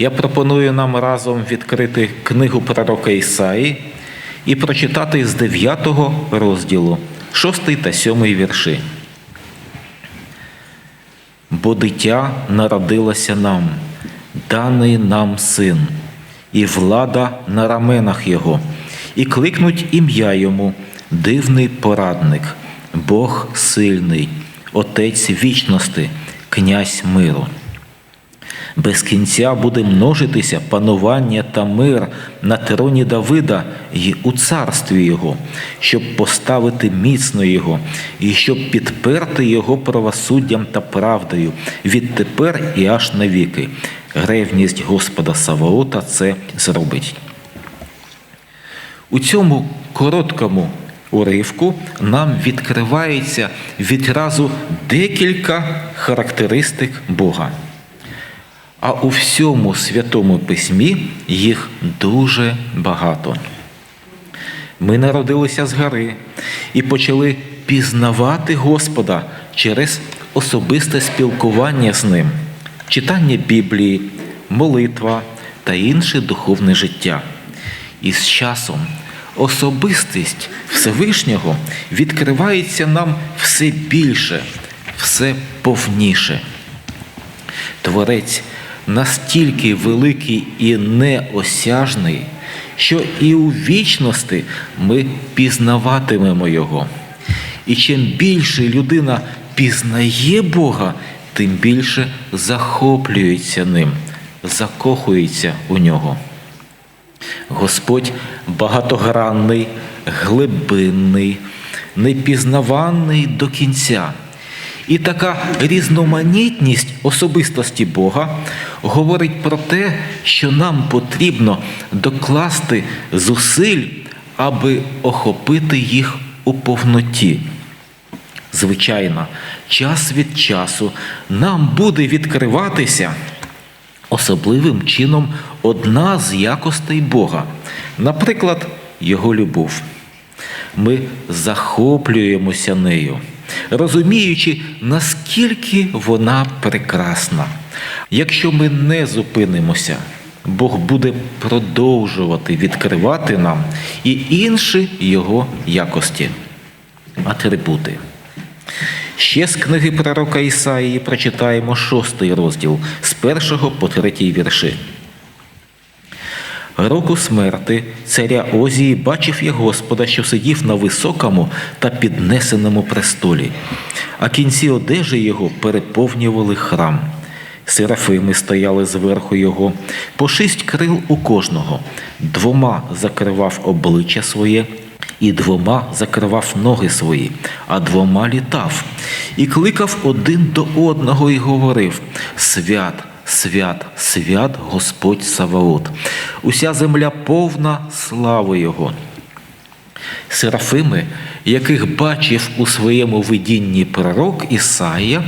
Я пропоную нам разом відкрити книгу пророка Ісаї і прочитати з 9 розділу, 6 та 7 вірші. Бо дитя народилося нам, даний нам син, і влада на раменах його, і кликнуть ім'я йому, дивний порадник, Бог сильний, Отець вічності, князь миру. Без кінця буде множитися панування та мир на троні Давида і у царстві Його, щоб поставити міцно Його, і щоб підперти Його правосуддям та правдою відтепер і аж навіки. Ревність Господа Саваота це зробить. У цьому короткому уривку нам відкривається відразу декілька характеристик Бога. А у всьому святому письмі їх дуже багато. Ми народилися з і почали пізнавати Господа через особисте спілкування з Ним, читання Біблії, молитва та інше духовне життя. І з часом особистість Всевишнього відкривається нам все більше, все повніше. Творець настільки великий і неосяжний, що і у вічності ми пізнаватимемо Його. І чим більше людина пізнає Бога, тим більше захоплюється ним, закохується у нього. Господь багатогранний, глибинний, непізнаваний до кінця. І така різноманітність особистості Бога говорить про те, що нам потрібно докласти зусиль, аби охопити їх у повноті. Звичайно, час від часу нам буде відкриватися особливим чином одна з якостей Бога, наприклад, Його любов. Ми захоплюємося нею розуміючи, наскільки вона прекрасна. Якщо ми не зупинимося, Бог буде продовжувати відкривати нам і інші його якості, атрибути. Ще з книги пророка Ісаїї прочитаємо шостий розділ з першого по третій вірші. Року смерти царя Озії бачив я Господа, що сидів на високому та піднесеному престолі, а кінці одежі його переповнювали храм. Серафими стояли зверху його, по шість крил у кожного, двома закривав обличчя своє, і двома закривав ноги свої, а двома літав, і кликав один до одного і говорив: Свят, свят, свят Господь Саваот, уся земля повна слави Його. Серафими, яких бачив у своєму видінні пророк Ісаїя,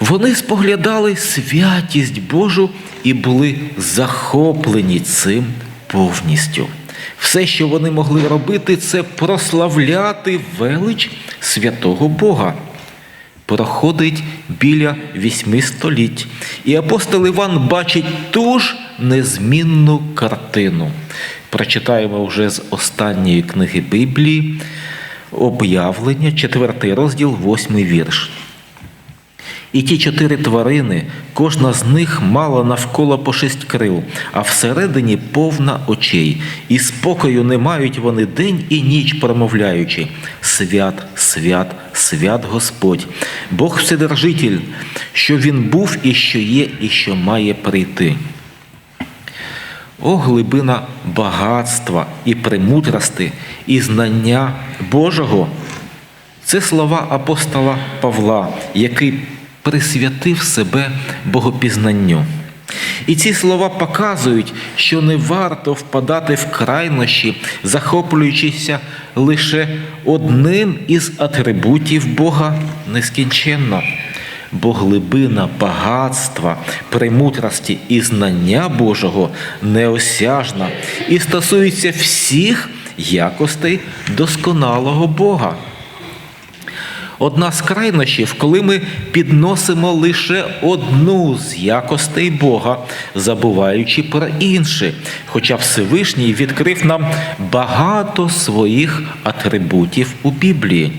вони споглядали святість Божу і були захоплені цим повністю. Все, що вони могли робити, це прославляти велич святого Бога проходить біля вісьми століть, і апостол Іван бачить ту ж незмінну картину. Прочитаємо вже з останньої книги Біблії об'явлення, 4 розділ, восьмий вірш. І ті чотири тварини, кожна з них мала навколо по шість крил, а всередині повна очей, і спокою не мають вони день і ніч промовляючи свят, свят, свят Господь, Бог Вседержитель, що Він був і що є, і що має прийти. О, глибина багатства і премудрости, і знання Божого. Це слова апостола Павла, який присвятив себе богопізнанню. І ці слова показують, що не варто впадати в крайнощі, захоплюючися лише одним із атрибутів Бога нескінченно. Бо глибина багатства, премудрості і знання Божого неосяжна і стосується всіх якостей досконалого Бога. Одна з крайнощів, коли ми підносимо лише одну з якостей Бога, забуваючи про інші, хоча Всевишній відкрив нам багато своїх атрибутів у Біблії.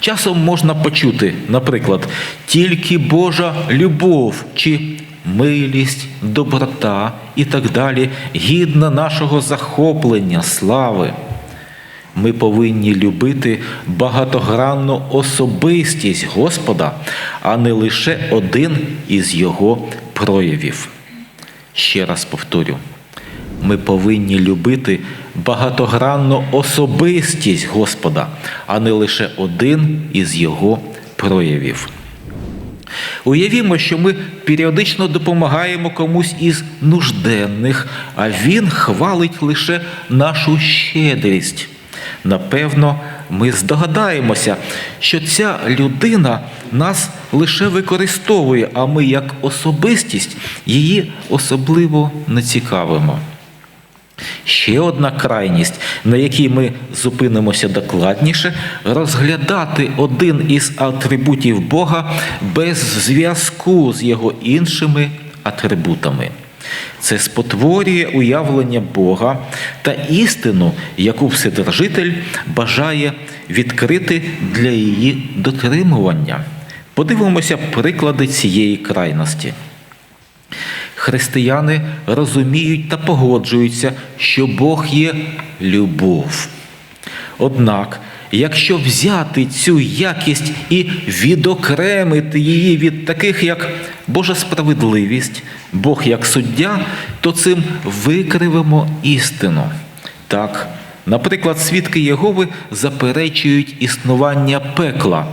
Часом можна почути, наприклад, тільки Божа любов чи милість, доброта і так далі гідна нашого захоплення, слави. Ми повинні любити багатогранну особистість Господа, а не лише один із Його проявів. Ще раз повторю. Ми повинні любити багатогранну особистість Господа, а не лише один із Його проявів. Уявімо, що ми періодично допомагаємо комусь із нужденних, а Він хвалить лише нашу щедрість. Напевно, ми здогадаємося, що ця людина нас лише використовує, а ми, як особистість, її особливо не цікавимо. Ще одна крайність, на якій ми зупинимося докладніше, розглядати один із атрибутів Бога без зв'язку з його іншими атрибутами. Це спотворює уявлення Бога та істину, яку Вседержитель бажає відкрити для її дотримування. Подивимося приклади цієї крайності. Християни розуміють та погоджуються, що Бог є любов. Однак, якщо взяти цю якість і відокремити її від таких, як Божа справедливість, Бог як суддя, то цим викривимо істину. Так, наприклад, свідки Єгови заперечують існування пекла,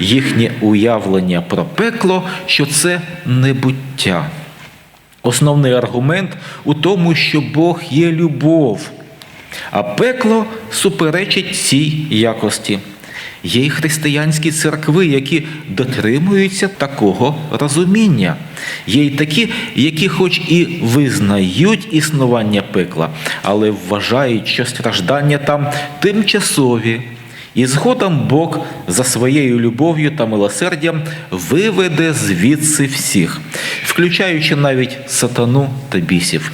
їхнє уявлення про пекло, що це небуття. Основний аргумент у тому, що Бог є любов, а пекло суперечить цій якості. Є й християнські церкви, які дотримуються такого розуміння. Є й такі, які, хоч і визнають існування пекла, але вважають, що страждання там тимчасові. І згодом Бог за своєю любов'ю та милосердям виведе звідси всіх, включаючи навіть сатану та бісів.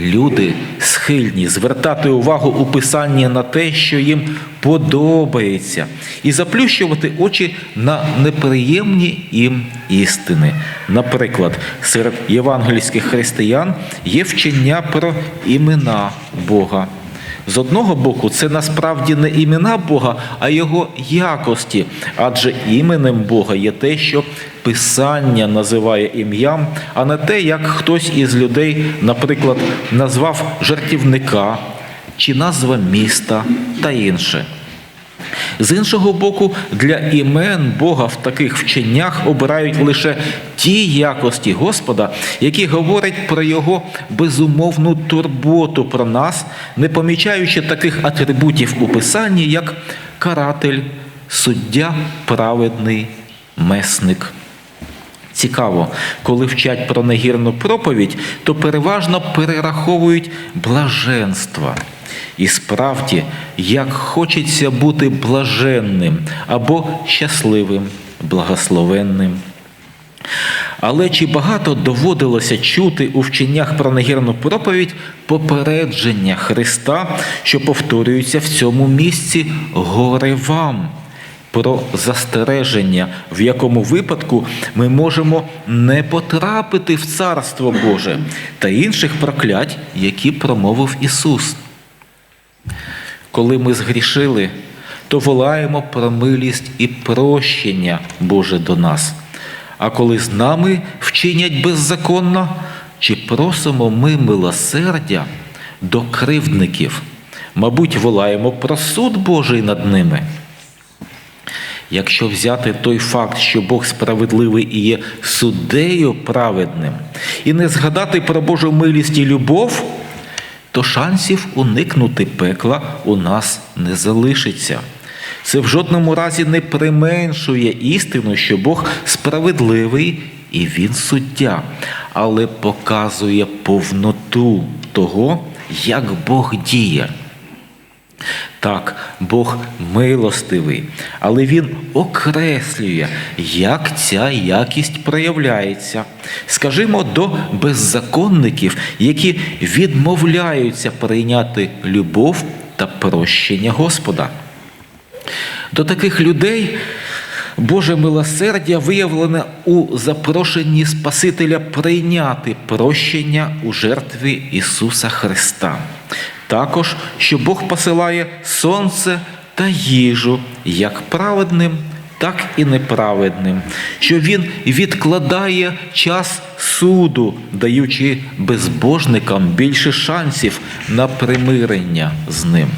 Люди схильні звертати увагу у писанні на те, що їм подобається, і заплющувати очі на неприємні їм істини. Наприклад, серед євангельських християн є вчення про імена Бога. З одного боку, це насправді не імена Бога, а Його якості, адже іменем Бога є те, що Писання називає ім'ям, а не те, як хтось із людей, наприклад, назвав жартівника чи назва міста та інше. З іншого боку, для імен Бога в таких вченнях обирають лише ті якості Господа, які говорять про Його безумовну турботу про нас, не помічаючи таких атрибутів у Писанні, як каратель, суддя, праведний, месник. Цікаво, коли вчать про негірну проповідь, то переважно перераховують блаженства. І справді, як хочеться бути блаженним або щасливим, благословенним. Але чи багато доводилося чути у вченнях про негірну проповідь попередження Христа, що повторюються в цьому місці горе вам? Про застереження, в якому випадку ми можемо не потрапити в Царство Боже та інших проклять, які промовив Ісус. Коли ми згрішили, то волаємо про милість і прощення Боже до нас. А коли з нами вчинять беззаконно, чи просимо ми милосердя до кривдників, мабуть, волаємо про суд Божий над ними. Якщо взяти той факт, що Бог справедливий і є суддею праведним, і не згадати про Божу милість і любов, то шансів уникнути пекла у нас не залишиться. Це в жодному разі не применшує істину, що Бог справедливий і Він суддя, але показує повноту того, як Бог діє. Так, Бог милостивий, але Він окреслює, як ця якість проявляється. Скажімо, до беззаконників, які відмовляються прийняти любов та прощення Господа. До таких людей Боже милосердя виявлене у запрошенні Спасителя прийняти прощення у жертві Ісуса Христа. Також, що Бог посилає сонце та їжу як праведним, так і неправедним, що Він відкладає час суду, даючи безбожникам більше шансів на примирення з ним.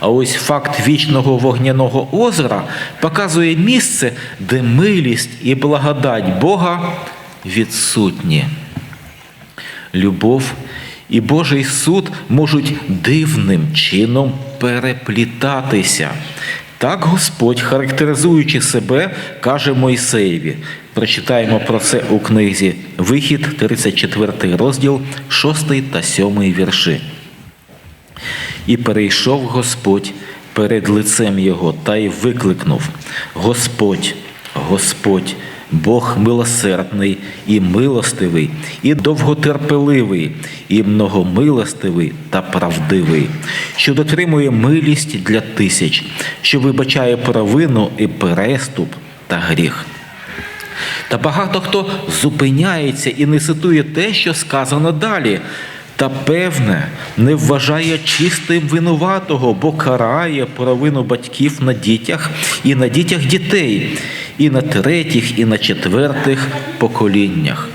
А ось факт вічного вогняного озера показує місце, де милість і благодать Бога відсутні. Любов і Божий суд можуть дивним чином переплітатися. Так Господь, характеризуючи себе, каже Мойсеєві. Прочитаємо про це у книзі Вихід, 34 розділ, 6 та 7 вірші. І перейшов Господь перед лицем його та й викликнув: Господь, Господь, Бог милосердний і милостивий, і довготерпеливий, і многомилостивий та правдивий, що дотримує милість для тисяч, що вибачає провину і переступ та гріх. Та багато хто зупиняється і не цитує те, що сказано далі. Та певне, не вважає чистим винуватого, бо карає провину батьків на дітях і на дітях дітей, і на третіх, і на четвертих поколіннях.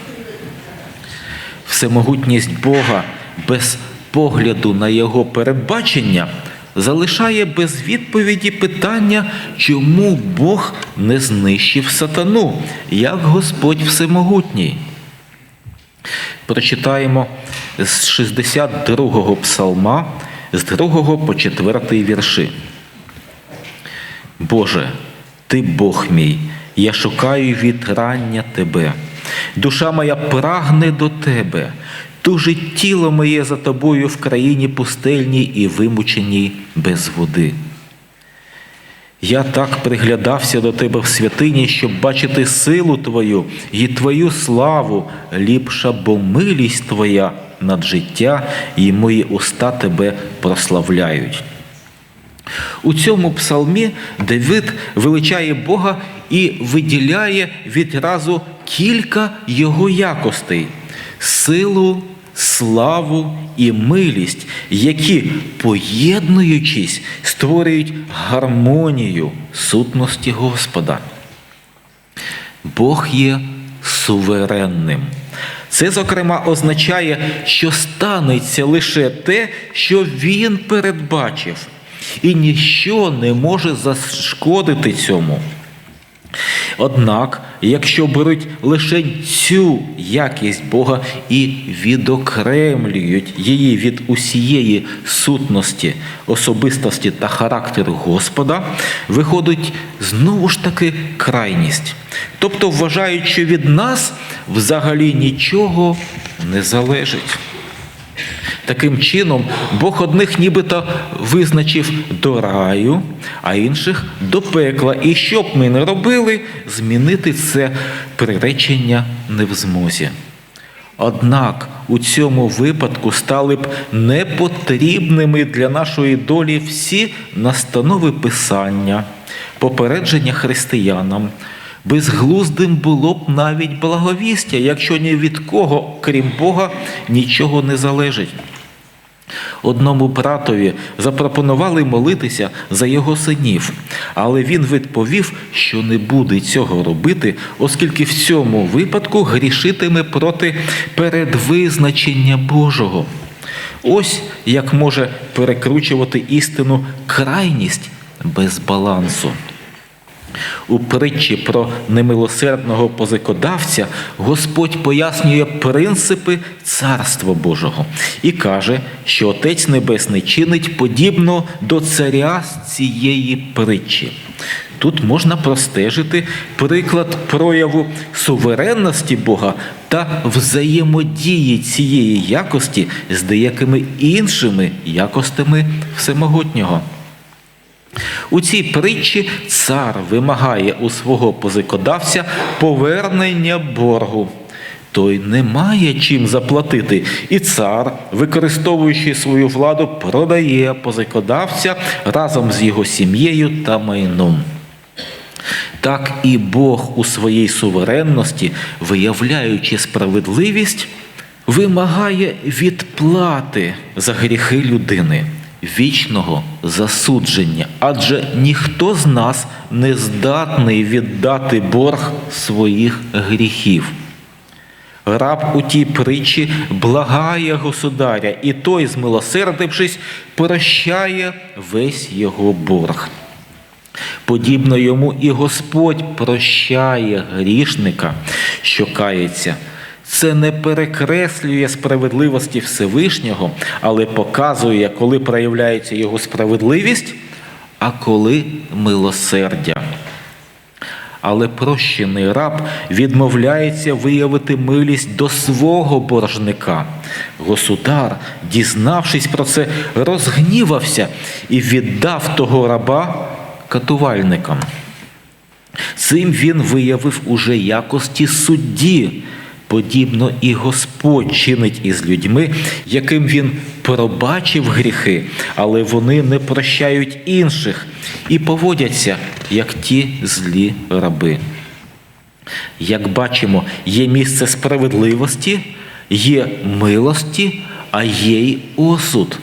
Всемогутність Бога без погляду на Його передбачення залишає без відповіді питання, чому Бог не знищив сатану, як Господь Всемогутній. Прочитаємо з 62-го псалма, з 2 по 4 вірші. Боже, Ти Бог мій, я шукаю від рання Тебе. Душа моя прагне до Тебе, тужить тіло моє за тобою в країні пустельній і вимученій без води. Я так приглядався до тебе в святині, щоб бачити силу Твою і Твою славу, ліпша, бо милість Твоя над життя, і мої уста Тебе прославляють. У цьому псалмі Давид величає Бога і виділяє відразу кілька його якостей силу, славу і милість, які, поєднуючись, створюють гармонію сутності Господа. Бог є суверенним. Це, зокрема, означає, що станеться лише те, що Він передбачив, і ніщо не може зашкодити цьому. Однак, якщо беруть лише цю якість Бога і відокремлюють її від усієї сутності, особистості та характеру Господа, виходить знову ж таки крайність. Тобто вважають, що від нас взагалі нічого не залежить. Таким чином, Бог одних нібито визначив до раю, а інших до пекла. І що б ми не робили, змінити це приречення не в змозі. Однак у цьому випадку стали б непотрібними для нашої долі всі настанови Писання, попередження християнам. Безглуздим було б навіть благовістя, якщо ні від кого, крім Бога, нічого не залежить. Одному братові запропонували молитися за його синів, але він відповів, що не буде цього робити, оскільки в цьому випадку грішитиме проти передвизначення Божого. Ось як може перекручувати істину крайність без балансу. У притчі про немилосердного позикодавця Господь пояснює принципи Царства Божого і каже, що Отець Небесний чинить подібно до царя з цієї притчі. Тут можна простежити приклад прояву суверенності Бога та взаємодії цієї якості з деякими іншими якостями всемогутнього. У цій притчі цар вимагає у свого позикодавця повернення боргу. Той не має чим заплатити, і цар, використовуючи свою владу, продає позикодавця разом з його сім'єю та майном. Так і Бог у своїй суверенності, виявляючи справедливість, вимагає відплати за гріхи людини, вічного засудження, адже ніхто з нас не здатний віддати борг своїх гріхів. Раб у тій притчі благає государя, і той, змилосердившись, прощає весь його борг. Подібно йому і Господь прощає грішника, що кається. Це не перекреслює справедливості Всевишнього, але показує, коли проявляється його справедливість, а коли милосердя. Але прощений раб відмовляється виявити милість до свого боржника. Государ, дізнавшись про це, розгнівався і віддав того раба катувальникам. Цим він виявив уже якості судді, подібно і Господь чинить із людьми, яким він пробачив гріхи, але вони не прощають інших і поводяться, як ті злі раби. Як бачимо, є місце справедливості, є милості, а є й осуд.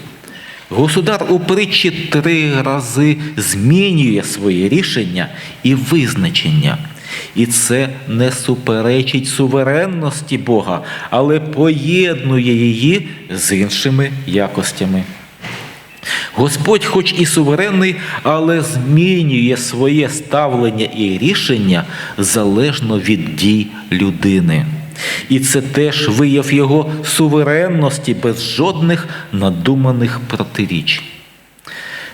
Государ у притчі три рази змінює своє рішення і визначення. І це не суперечить суверенності Бога, але поєднує її з іншими якостями. Господь, хоч і суверенний, але змінює своє ставлення і рішення залежно від дій людини. І це теж вияв його суверенності без жодних надуманих протиріч.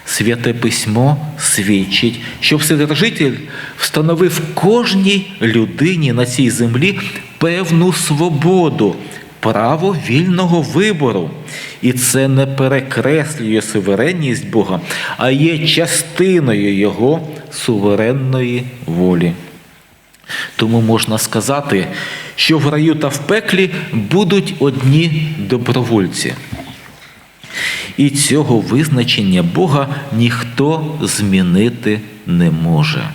Святе письмо свідчить, що Вседержитель встановив кожній людині на цій землі певну свободу, право вільного вибору. І це не перекреслює суверенність Бога, а є частиною Його суверенної волі. Тому можна сказати, що в раю та в пеклі будуть одні добровольці. І цього визначення Бога ніхто змінити не може.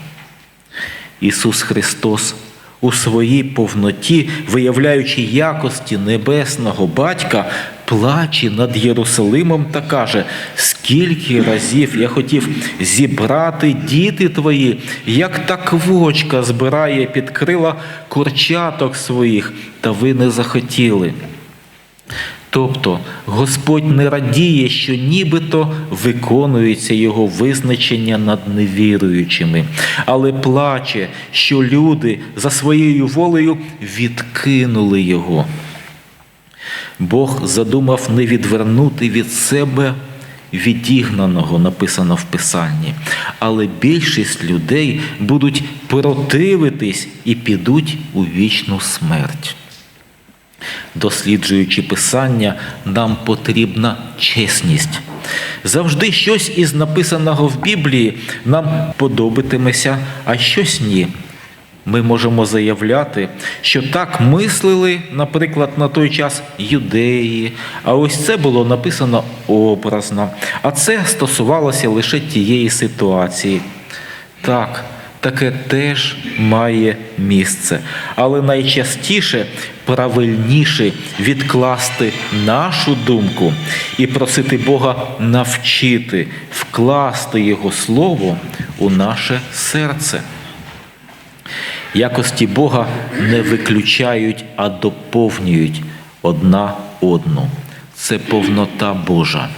Ісус Христос у своїй повноті, виявляючи якості небесного Батька, плаче над Єрусалимом та каже, скільки разів я хотів зібрати діти твої, як та квочка збирає під крила курчаток своїх, та ви не захотіли. Тобто Господь не радіє, що нібито виконується Його визначення над невіруючими, але плаче, що люди за своєю волею відкинули Його. Бог задумав не відвернути від себе відігнаного, написано в Писанні, але більшість людей будуть противитись і підуть у вічну смерть. Досліджуючи Писання, нам потрібна чесність. Завжди щось із написаного в Біблії нам подобатиметься, а щось ні. Ми можемо заявляти, що так мислили, наприклад, на той час юдеї, а ось це було написано образно, а це стосувалося лише тієї ситуації. Так, таке теж має місце, але найчастіше правильніше відкласти нашу думку і просити Бога навчити, вкласти Його Слово у наше серце. Якості Бога не виключають, а доповнюють одна одну. Це повнота Божа.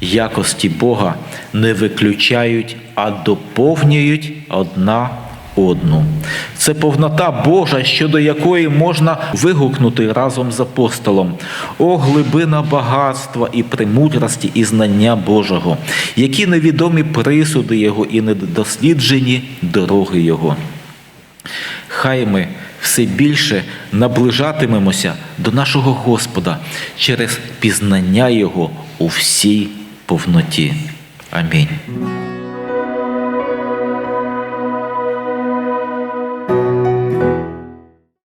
Якості Бога не виключають, а доповнюють одна одну. Це повнота Божа, щодо якої можна вигукнути разом з апостолом. О, глибина багатства і премудрості і знання Божого, які невідомі присуди Його і недосліджені дороги Його. Хай ми все більше наближатимемося до нашого Господа через пізнання Його у всій повноті. Амінь.